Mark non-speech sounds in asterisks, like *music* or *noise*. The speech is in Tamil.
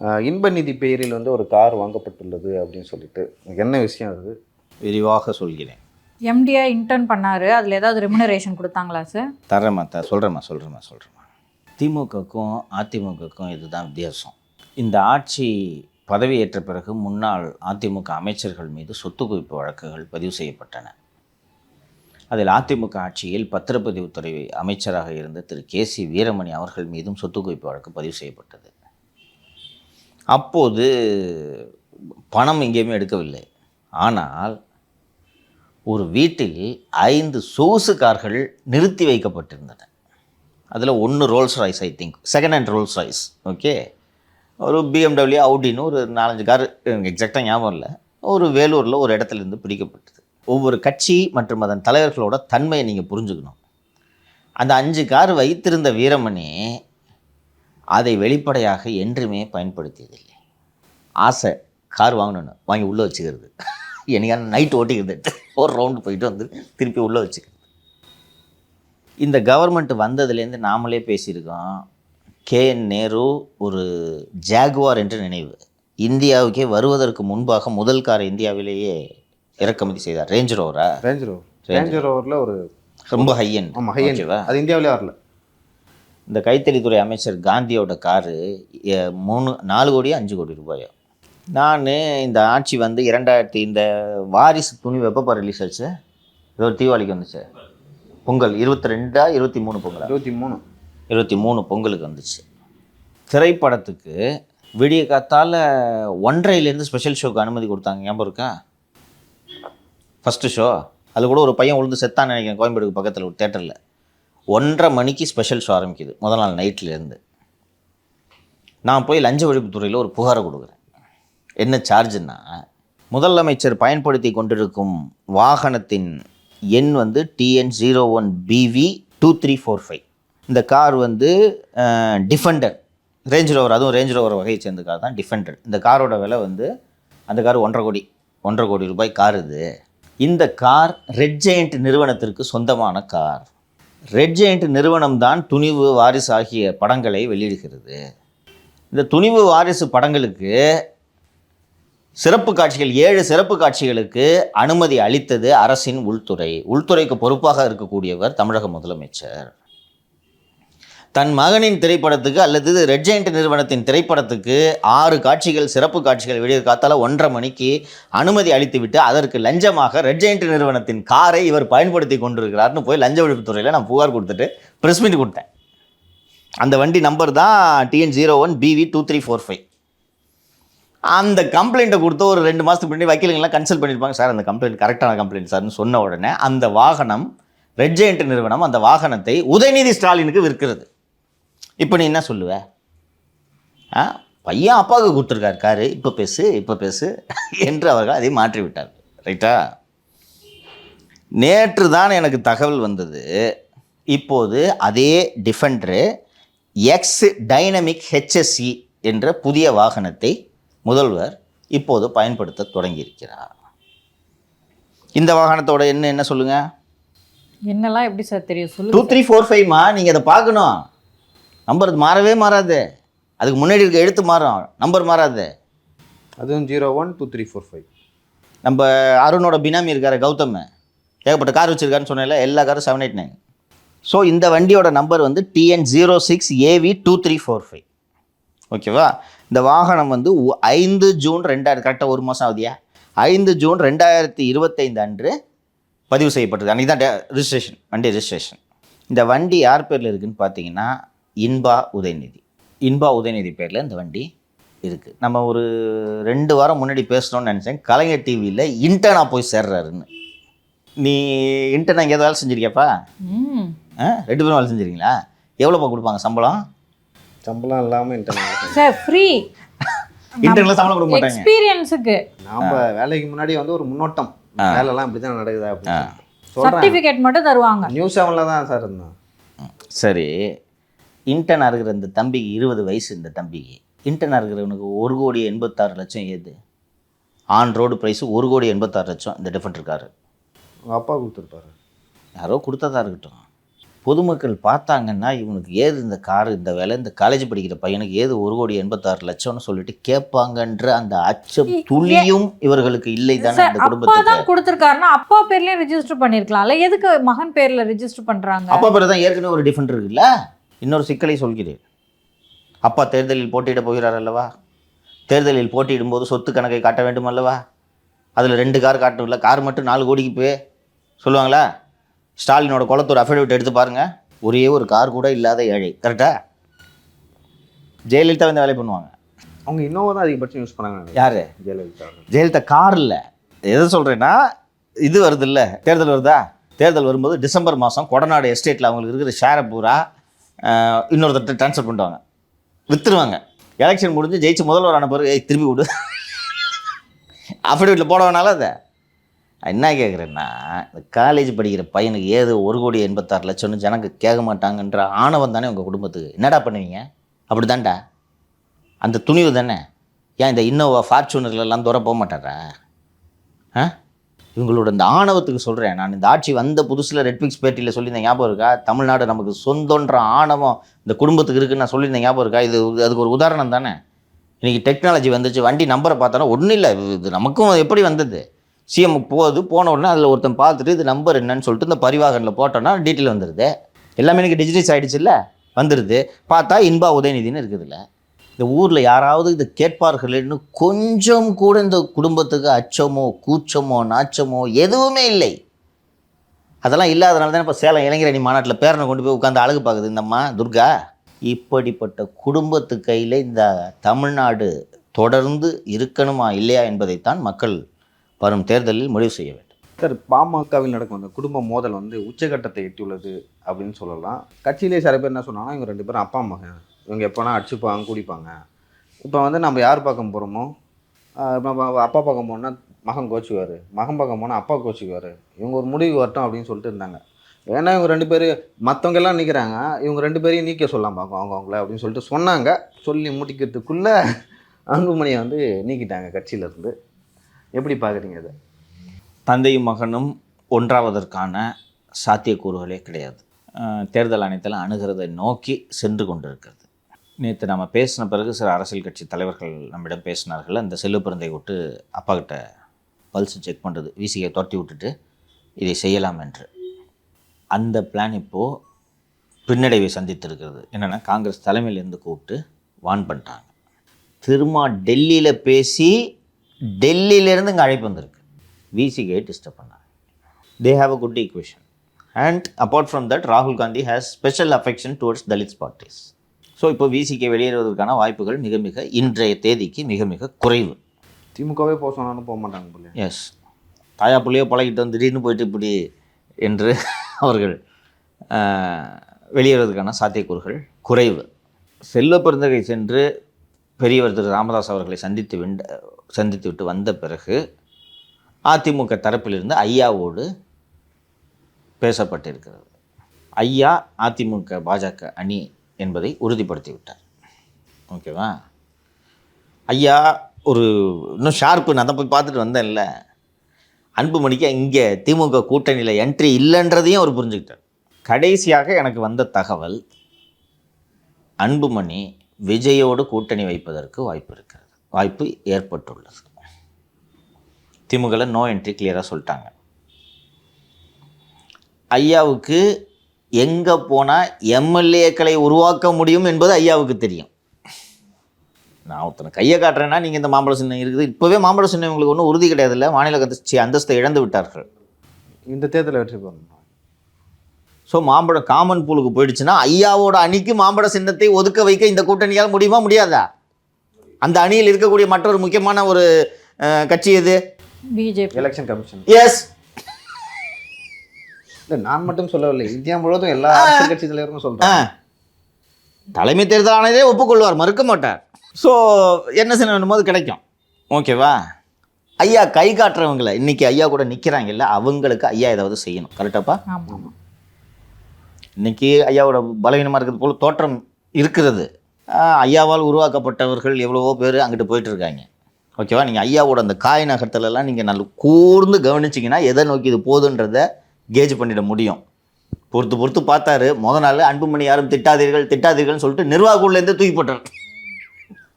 இன்ப நிதி பெயரில் வந்து ஒரு கார் வாங்கப்பட்டுள்ளது அப்படின்னு சொல்லிட்டு. என்ன விஷயம் அது? விரிவாக சொல்கிறேன். எம்டியா இன்டர்ன் பண்ணாரு. அதில் ஏதாவது ரெமுனரேஷன் கொடுத்தாங்களா சார் தரேம்மா த சொல்கிறேம்மா சொல்கிறேம்மா சொல்கிறேம்மா திமுகக்கும் அதிமுகக்கும் இதுதான் வித்தியாசம். இந்த ஆட்சி பதவியேற்ற பிறகு முன்னாள் அதிமுக அமைச்சர்கள் மீது சொத்து குவிப்பு வழக்குகள் பதிவு செய்யப்பட்டன. அதில் அதிமுக ஆட்சியில் பத்திரப்பதிவுத்துறை அமைச்சராக இருந்த திரு கே சி வீரமணி அவர்கள் மீதும் சொத்து குவிப்பு வழக்கு பதிவு செய்யப்பட்டது. அப்போது பணம் எங்கேயுமே எடுக்கவில்லை. ஆனால் ஒரு வீட்டில் ஐந்து சொகுசு கார்கள் நிறுத்தி வைக்கப்பட்டிருந்தன. அதில் ஒன்று Rolls Royce I think second hand Rolls Royce okay ஒரு பிஎம்டபிள்யூ அவுடின்னு ஒரு நாலஞ்சு கார் எக்ஸாக்டாக ஞாபகம் இல்லை. ஒரு வேலூரில் ஒரு இடத்துல இருந்து பிடிக்கப்பட்டது. ஒவ்வொரு கட்சி மற்றும் அதன் தலைவர்களோட தன்மையை நீங்கள் புரிஞ்சுக்கணும். அந்த அஞ்சு கார் வைத்திருந்த வீரமணி அதை வெளிப்படையாக என்றுமே பயன்படுத்தியதில்லை. ஆசை கார் வாங்கணும்னு வாங்கி உள்ளே வச்சுக்கிறது. என்னைக்கான நைட் ஓட்டிக்கிறது. ஒரு ரவுண்டு போயிட்டு வந்து திருப்பி உள்ளே வச்சுக்கிறது. இந்த கவர்மெண்ட் வந்ததுலேருந்து நாமளே பேசியிருக்கோம். கேஎன் நேரு ஒரு ஜாகுவார் என்று நினைவு. இந்தியாவுக்கே வருவதற்கு முன்பாக முதல் கார் இந்தியாவிலேயே இறக்குமதி செய்தார். ரேஞ்ச் ரோவரா ரேஞ்ச் ரோவர் ரேஞ்ச் ரோவரில் ஒரு ரொம்ப ஹையன் ஆமாம் ஹையன் அது இந்தியாவிலே வரல. இந்த கைத்தறித்துறை அமைச்சர் காந்தியோட காரு மூணு நாலு கோடி அஞ்சு கோடி ரூபாயோ? நான் இந்த ஆட்சி வந்து இரண்டாயிரத்தி இந்த வாரிசு துணி வெப்பப்பா ரிலீஸ் ஆச்சு. ஏதோ ஒரு தீபாவளிக்கு வந்துச்சு. பொங்கல் இருபத்தி ரெண்டா இருபத்தி மூணு பொங்கலா? இருபத்தி மூணு இருபத்தி மூணு பொங்கலுக்கு வந்துச்சு. திரைப்படத்துக்கு விடிய காத்தால ஒன்றரைலேருந்து ஸ்பெஷல் ஷோக்கு அனுமதி கொடுத்தாங்க. ஞாபகம் இருக்கா? ஃபஸ்ட்டு ஷோ அதில் கூட ஒரு பையன் உழுந்து செத்தான்னு நினைக்கிறேன். கோயம்பேடுக்கு பக்கத்தில் ஒரு தேட்டரில் ஒன்றரை மணிக்கு ஸ்பெஷல் ஷோ ஆரம்பிக்குது. முதல் நாள் நைட்லேருந்து நான் போய் லஞ்ச ஒழிப்புத்துறையில் ஒரு புகாரை கொடுக்குறேன். என்ன சார்ஜுன்னா முதலமைச்சர் பயன்படுத்தி கொண்டிருக்கும் வாகனத்தின் எண் வந்து TN zero one PV two three four five இந்த கார் வந்து டிஃபெண்டர் ரேஞ்ச் ரோவர் அதுவும் ரேஞ்ச் ரோவர் வகையை சேர்ந்த கார் தான் டிஃபெண்டர் இந்த காரோட விலை வந்து அந்த கார் ஒன்றரை கோடி ஒன்றரை கோடி ரூபாய் கார் இது. இந்த கார் ரெட் ஜெயண்ட் நிறுவனத்திற்கு சொந்தமான கார் ரெட் ஜெயிண்ட் நிறுவனம் தான் துணிவு வாரிசு ஆகிய படங்களை வெளியிடுகிறது. இந்த துணிவு வாரிசு படங்களுக்கு சிறப்பு காட்சிகள் ஏழு சிறப்பு காட்சிகளுக்கு அனுமதி அளித்தது அரசின் உள்துறை. உள்துறைக்கு பொறுப்பாக இருக்கக்கூடியவர் தமிழக முதலமைச்சர். தன் மகனின் திரைப்படத்துக்கு அல்லது ரெட் ஜெயண்ட் நிறுவனத்தின் திரைப்படத்துக்கு ஆறு காட்சிகள் சிறப்பு காட்சிகள் விடிய காத்தால ஒன்றரை மணிக்கு அனுமதி அளித்துவிட்டு அதற்கு லஞ்சமாக ரெட் ஜெயண்ட் நிறுவனத்தின் காரை இவர் பயன்படுத்தி கொண்டிருக்கிறார்னு போய் லஞ்ச ஒழிப்புத்துறையில் நான் புகார் கொடுத்துட்டு ப்ரெஸ் மீட் கொடுத்தேன். அந்த வண்டி நம்பர் தான் TN zero one PV two three four five அந்த கம்ப்ளைண்ட்டை கொடுத்து ஒரு ரெண்டு மாதத்துக்கு முன்னாடி வக்கீலுங்கெல்லாம் கன்சல்ட் பண்ணியிருப்பாங்க சார் அந்த கம்ப்ளைண்ட் கரெக்டான கம்ப்ளைண்ட் சார்னு சொன்ன உடனே அந்த வாகனம் ரெட் ஜெயண்ட் நிறுவனம் அந்த வாகனத்தை உதயநிதி ஸ்டாலினுக்கு விற்கிறது. இப்போ நீ என்ன சொல்லுவ? ஆ? பையன் அப்பாவுக்கு கொடுத்துருக்காரு காரு. இப்போ பேசு இப்போ பேசு என்று அவர்கள் அதை மாற்றி விட்டார் ரைட்டா நேற்று தான் எனக்கு தகவல் வந்தது. இப்போது அதே டிஃபெண்டரு எக்ஸ் டைனமிக் ஹெச்எஸ்சி என்ற புதிய வாகனத்தை முதல்வர் இப்போது பயன்படுத்த தொடங்கியிருக்கிறார். இந்த வாகனத்தோட என்ன என்ன சொல்லுங்க? என்னெல்லாம் எப்படி சார் தெரியும்? டூ த்ரீ ஃபோர் ஃபைவ்மா நீங்கள் அதை பார்க்கணும். நம்பர் மாறவே மாறாது. அதுக்கு முன்னாடி இருக்க எழுத்து மாறும். நம்பர் மாறாது. அதுவும் zero one two three four five நம்ம அருணோட பினாமி இருக்காரு கௌதம். ஏகப்பட்ட கார் வச்சிருக்காருன்னு சொன்னேன்ல எல்லா காரும் செவன் எயிட் நைன் ஸோ இந்த வண்டியோட நம்பர் வந்து TN zero six AV two three four five ஓகேவா இந்த வாகனம் வந்து ஐந்து ஜூன் ரெண்டாயிரத்தி கரெக்டாக ஒரு மாதம் ஆகுதியா? ஐந்து ஜூன் ரெண்டாயிரத்தி இருபத்தைந்து அன்று பதிவு செய்யப்பட்டது. அன்றைக்கி தான் ரிஜிஸ்ட்ரேஷன் வண்டி ரிஜிஸ்ட்ரேஷன் இந்த வண்டி யார் பேரில் இருக்குன்னு பார்த்தீங்கன்னா இன்பா உதயநிதி. இன்பா உதயநிதி பேரில் இந்த வண்டி இருக்குது நம்ம ஒரு ரெண்டு வாரம் முன்னாடி பேசணும்னு நினச்சேன். கலைஞர் டிவியில் இன்டர்னா போய் சேர்றாருன்னு. நீ இன்டர்னா எங்கேயாவது வேலை செஞ்சிருக்கியாப்பா? ம். ஆ ரெண்டு பேரும் வேலை செஞ்சிருக்கீங்களா? எவ்வளோப்பா கொடுப்பாங்க சம்பளம்? சம்பளம் இல்லாமல் இன்டர்நெட் சார் ஃப்ரீ *laughs* இன்டர்னில் சம்பளம் கொடுக்க மாட்டாங்க. எக்ஸ்பீரியன்ஸுக்கு நாம் வேலைக்கு முன்னாடி வந்து ஒரு முன்னோட்டம். வேலைலாம் இப்படி தான் நடக்குதா அப்படின்னு சொல்கிறேன் சர்டிஃபிகேட் மட்டும் தருவாங்க. நியூஸ் செவனில் தான் சார் இருந்தோம். சரி. இன்டர்னாக இருக்கிற இந்த தம்பிக்கு இருபது வயசு இந்த தம்பிக்கு. இன்டர்னாக இருக்கிறவனுக்கு ஒரு கோடி எண்பத்தாறு லட்சம் ஏது? ஆன் ரோடு ப்ரைஸு ஒரு கோடி எண்பத்தாறு லட்சம் இந்த டிஃபெண்டர் காரு. உங்கள் அப்பா கொடுத்துருப்பாரு. யாரோ கொடுத்ததா இருக்கட்டும். பொதுமக்கள் பார்த்தாங்கன்னா இவனுக்கு ஏது இந்த கார் இந்த வேலை இந்த காலேஜ் படிக்கிற பையனுக்கு ஏது ஒரு கோடி எண்பத்தாறு லட்சம்னு சொல்லிட்டு கேட்பாங்கன்ற அந்த அச்சம் துளியும் இவர்களுக்கு இல்லை தானே இந்த அப்பா குடும்பத்துக்கு. தான் கொடுத்துருக்காருன்னா அப்பா பேர்லயே ரெஜிஸ்டர் பண்ணிருக்கலாம்ல எதுக்கு மகன் பேர்ல ரெஜிஸ்டர் பண்றாங்க? அப்பா பேர் தான் ஏற்கனவே ஒரு டிஃபரெண்ட் இருக்குல்ல? இன்னொரு சிக்கலை சொல்கிறேன். அப்பா தேர்தலில் போட்டியிட போகிறார் அல்லவா? தேர்தலில் போட்டியிடும்போது சொத்து கணக்கை காட்ட வேண்டும் அல்லவா? அதில் ரெண்டு கார் காட்டணும்ல கார் மட்டும் நாலு கோடிக்கு போய் சொல்லுவாங்களா? ஸ்டாலினோட குளத்தூர் அஃபிடவிட் எடுத்து பாருங்க. ஒரே ஒரு கார் கூட இல்லாத ஏழை. கரெக்டா ஜெயலலிதா இந்த வேலை பண்ணுவாங்க. அவங்க இன்னோவா தான் அதிகபட்சம் யூஸ் பண்ணாங்க யாரு? ஜெயலலிதா. ஜெயலலிதா கார் இல்லை. எதை சொல்கிறேன்னா இது வருது இல்லை. தேர்தல் வருதா? தேர்தல் வரும்போது டிசம்பர் மாதம் கொடநாடு எஸ்டேட்டில் அவங்களுக்கு இருக்கிற ஷேரை பூரா இன்னொருத்தர்கிட்ட ட்ரான்ஸ்ஃபர் பண்ணுவாங்க விற்றுருவாங்க எலெக்ஷன் முடிஞ்சு ஜெயிச்சு முதல்வர் ஆன பிறகு ஏய் திருப்பி விடு. அஃபிடவிட்டில் போட வேணால அதை? என்ன கேட்குறேன்னா இந்த காலேஜ் படிக்கிற பையனுக்கு ஏது ஒரு கோடி எண்பத்தாறு லட்சம்னு ஜனங்க கேட்க மாட்டாங்கன்ற ஆணவம் தானே உங்கள் குடும்பத்துக்கு. என்னடா பண்ணுவீங்க? அப்படி தான்டா அந்த துணிவு தானே? ஏன் இந்த இன்னோவா ஃபார்ச்சுனர்லாம் தூர போக மாட்டாரா? ஆ? இவங்களோட இந்த ஆணவத்துக்கு சொல்கிறேன் நான் இந்த ஆட்சி வந்த புதுசில் ரெட்பிக்ஸ் பேட்டியில் சொல்லியிருந்தேன் ஞாபகம் இருக்கா? தமிழ்நாடு நமக்கு சொந்தன்ற ஆணவம் இந்த குடும்பத்துக்கு இருக்குன்னு நான் சொல்லியிருந்தேன் ஞாபகம் இருக்கா? இது அதுக்கு ஒரு உதாரணம் தானே? இன்றைக்கி டெக்னாலஜி வந்துச்சு வண்டி நம்பரை பார்த்தோன்னா ஒன்றும் இல்லை. இது நமக்கும் எப்படி வந்தது? சிஎம் போகுது போன உடனே அதில் ஒருத்தன் பார்த்துட்டு இது நம்பர் என்னன்னு சொல்லிட்டு இந்த பரிவாகனில் போட்டோன்னா டீட்டெயில் வந்துடுது எல்லாமே எனக்கு டிஜிட்டல்ஸ் ஆகிடுச்சு இல்லை? வந்துடுது பார்த்தா இன்பா உதயநிதினு இருக்குதுல்ல. இந்த ஊரில் யாராவது இதை கேட்பார்கள்னு கொஞ்சம் கூட இந்த குடும்பத்துக்கு அச்சமோ கூச்சமோ நாச்சமோ எதுவுமே இல்லை. அதெல்லாம் இல்லாதனால தான் இப்போ சேலம் இளைஞரணி மாநாட்டில் பேரனை கொண்டு போய் உட்காந்து அழகு பார்க்குது. இந்தம்மா துர்கா இப்படிப்பட்ட குடும்பத்து கையில் இந்த தமிழ்நாடு தொடர்ந்து இருக்கணுமா இல்லையா என்பதைத்தான் மக்கள் வரும் தேர்தலில் முடிவு செய்ய வேண்டும். சார் பாமகவில் நடக்கும் அந்த குடும்ப மோதல் வந்து உச்சகட்டத்தை எட்டியுள்ளது அப்படின்னு சொல்லலாம். கட்சியிலே சில பேர் என்ன சொன்னாங்கன்னா இவங்க ரெண்டு பேரும் அப்பா மகன் இவங்க எப்போனா அடிச்சுப்பாங்க குடிப்பாங்க. இப்போ வந்து நம்ம யார் பக்கம் போகிறோமோ நம்ம அப்பா பக்கம் போனால் மகன் கோச்சுக்குவார். மகன் பக்கம் போனால் அப்பா கோச்சுக்குவார். இவங்க ஒரு முடிவு வரட்டும் அப்படின்னு சொல்லிட்டு இருந்தாங்க. ஏன்னா இவங்க ரெண்டு பேர் மற்றவங்க எல்லாம் நிற்கிறாங்க இவங்க ரெண்டு பேரையும் நீக்க சொல்லலாம் பார்க்கும் அவங்க அவங்கள அப்படின்னு சொல்லிட்டு சொன்னாங்க. சொல்லி முடிக்கிறதுக்குள்ளே அன்புமணியை வந்து நீக்கிட்டாங்க கட்சியிலேருந்து. எப்படி பார்க்குறீங்க அதை தந்தையும் மகனும் ஒன்றாவதற்கான சாத்தியக்கூறுகளே கிடையாது. தேர்தல் ஆணையத்தில் அணுகிறதை நோக்கி சென்று கொண்டிருக்கிறது. நேற்று நம்ம பேசின பிறகு சில அரசியல் கட்சி தலைவர்கள் நம்மிடம் பேசினார்கள். அந்த செல்லுப்பிறந்தை விட்டு அப்பா கிட்ட பல்ஸ் செக் பண்ணுறது விசியை துரத்தி விட்டுட்டு இதை செய்யலாம் என்று. அந்த பிளான் இப்போது பின்னடைவை சந்தித்திருக்கிறது. என்னென்னா காங்கிரஸ் தலைமையிலேருந்து கூப்பிட்டு வான் பண்ணிட்டாங்க. திரும்ப டெல்லியில் பேசி டெல்லியிலேருந்து இங்கே அழைப்பு வந்திருக்கு. விசிகே டிஸ்டர்ப் பண்ணாங்க. They have a good equation and apart from that ராகுல் Gandhi has special affection towards Dalits parties so இப்போ விசிகே வெளியேறுவதற்கான வாய்ப்புகள் மிக மிக இன்றைய தேதிக்கு மிக மிக குறைவு. திமுகவே போக சொன்னாலும் போக மாட்டாங்க எஸ் தாயா புள்ளையோ பழகிட்டு வந்து திடீர்னு போயிட்டு இப்படி என்று அவர்கள் வெளியேறுவதற்கான சாத்தியக்கூறுகள் குறைவு. செல்வ பெருந்தகை சென்று பெரியவர் திரு ராமதாஸ் அவர்களை சந்தித்து விண்ட சந்தித்து விட்டு வந்த பிறகு அதிமுக தரப்பிலிருந்து ஐயாவோடு பேசப்பட்டிருக்கிறது. ஐயா அதிமுக பாஜக அணி என்பதை உறுதிப்படுத்திவிட்டார். ஓகேவா? ஐயா ஒரு இன்னும் ஷார்ப்பு நான் தான் போய் பார்த்துட்டு வந்தேன்ல. அன்புமணிக்கு இங்கே திமுக கூட்டணியில் என்ட்ரி இல்லைன்றதையும் அவர் புரிஞ்சுக்கிட்டார். கடைசியாக எனக்கு வந்த தகவல் அன்புமணி விஜயோடு கூட்டணி வைப்பதற்கு வாய்ப்பு இருக்கிறது. வாய்ப்பு ஏற்பட்டுள்ளது. திமுகவில் நோ என்ட்ரி கிளியராக சொல்லிட்டாங்க. ஐயாவுக்கு எங்கே போனால் எம்எல்ஏக்களை உருவாக்க முடியும் என்பது ஐயாவுக்கு தெரியும். நான் ஒருத்தனை கையை காட்டுறேன்னா நீங்கள் இந்த மாம்பழ சின்னம் இருக்குது. இப்போவே மாம்பழ சின்னம் உங்களுக்கு ஒன்றும் உறுதி கிடையாதுல்ல. மாநில கட்சி அந்தஸ்தை இழந்து விட்டார்கள். இந்த தேர்தலில் வெற்றி பெறணும்? ஸோ மாம்பழம் காமன் பூலுக்கு போயிடுச்சுன்னா ஐயாவோட அணிக்கு மாம்பழ சின்னத்தை ஒதுக்க வைக்க இந்த கூட்டணியால் முடியுமா முடியாதா? அந்த அணியில் இருக்கக்கூடிய மற்றொரு முக்கியமான ஒரு கட்சி எது? பிஜேபி. எலெக்ஷன் கமிஷன் எஸ் இல்லை நான் மட்டும் சொல்லவில்லை. இந்தியா முழுவதும் எல்லா அரசியல் கட்சி தலைவரும் சொல்கிறேன் தலைமை தேர்தல் ஆணையரே ஒப்புக்கொள்வார் மறுக்க மாட்டார். ஸோ என்ன சின்ன வேணும்போது கிடைக்கும். ஓகேவா ஐயா கை காட்டுறவங்களை இன்னைக்கு ஐயா கூட நிற்கிறாங்கல்ல அவங்களுக்கு ஐயா ஏதாவது செய்யணும். கரெக்டாப்பா இன்னைக்கு ஐயாவோட பலவீனமாக இருக்கிறது போல் தோற்றம் இருக்கிறது. ஐயாவால் உருவாக்கப்பட்டவர்கள் எவ்வளவோ பேர் அங்கிட்டு போயிட்டு இருக்காங்க. ஓகேவா நீங்கள் ஐயாவோட அந்த காய் நகர்த்தலெல்லாம் நீங்கள் நல்ல கூர்ந்து கவனிச்சிங்கன்னா எதை நோக்கி இது போகுதுன்றதை கேஜ் பண்ணிட முடியும். பொறுத்து பொறுத்து பார்த்தாரு. முத நாள் அன்புமணி யாரும் திட்டாதீர்கள் திட்டாதீர்கள்னு சொல்லிட்டு நிர்வாகக்குள்ளேருந்து தூக்கி போட்டார்.